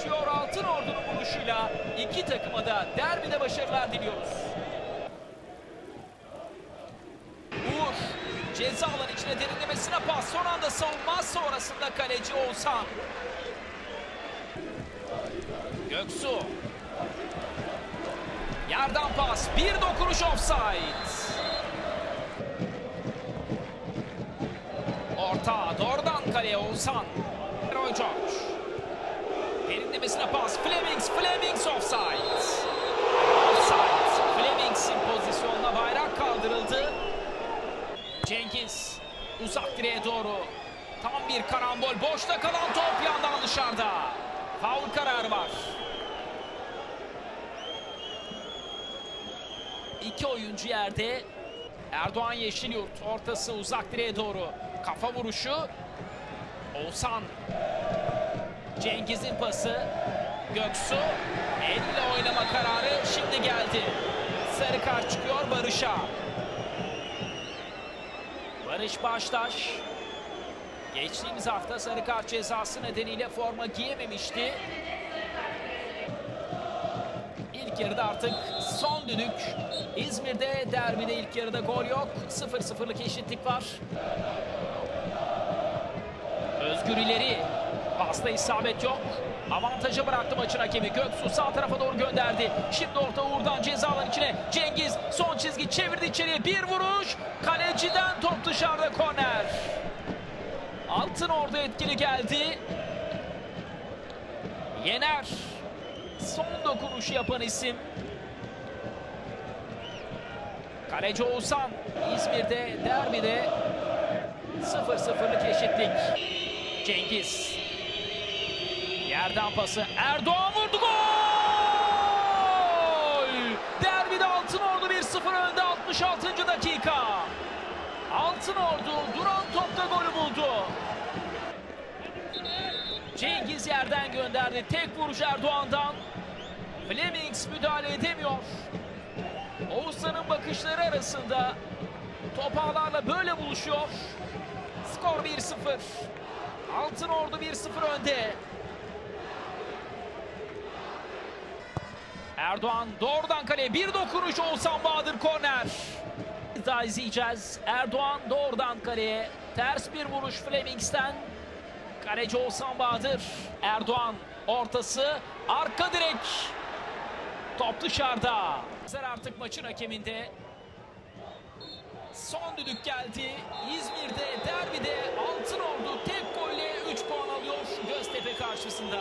başlıyor Altın Ordu'nun vuruşuyla. iki takıma da derbide başarılar diliyoruz. Uğur ceza alan içine derinlemesine pas. Son anda savunma sonrasında kaleci Oğuzhan. Göksu. Yerden pas. Bir dokunuş offside. Orta doğrudan kaleye Oğuzhan. Roy George. Derinlemesine pas. Flemings. Flemings offside. Offside. Flemings'in pozisyonuna bayrak kaldırıldı. Cengiz uzak direğe doğru. Tam bir karambol. Boşta kalan top yandan dışarıda. Faul kararı var. İki oyuncu yerde. Erdoğan Yeşilyurt ortası uzak direğe doğru. Kafa vuruşu. Oğuzhan. Cengiz'in pası. Göksu. Elle oynama kararı şimdi geldi. Sarı kart çıkıyor Barış'a. Barış Baştaş. Geçtiğimiz hafta sarı kart cezası nedeniyle forma giyememişti. İlk yarıda artık son düdük. İzmir'de derbide ilk yarıda gol yok. 0-0'lık eşitlik var. Özgür ileri. Pasta isabet yok. Avantajı bıraktı maçın hakemi. Göksu sağ tarafa doğru gönderdi. Şimdi orta Uğur'dan ceza alan içine. Cengiz son çizgi çevirdi içeriye. Bir vuruş. Kaleciden top dışarıda korner. Altın orada etkili geldi. Yener. Son dokunuşu yapan isim. Kaleci Oğuzhan. İzmir'de derbide 0-0'lık eşitlik. Cengiz. Yerden pası. Erdoğan vurdu gol! Derbide Altın Ordu 1-0 önde 66. dakika. Altın Ordu duran topta golü buldu. Cengiz yerden gönderdi. Tek vuruş Erdoğan'dan. Flemings müdahale edemiyor. Oğuzhan'ın bakışları arasında top ağlarla böyle buluşuyor. Skor 1-0. Altın Ordu 1-0 önde. Erdoğan doğrudan kaleye bir dokunuş Oğuzhan Bahadır korner. Daha izleyeceğiz. Erdoğan doğrudan kaleye. Ters bir vuruş Flemings'ten. Kaleci Oğuzhan Bahadır. Erdoğan ortası. Arka direk. Top dışarıda. Artık maçın hakeminde. Son düdük geldi. İzmir'de derbide Altın Ordu tek golle 3 puan alıyor Göztepe karşısında.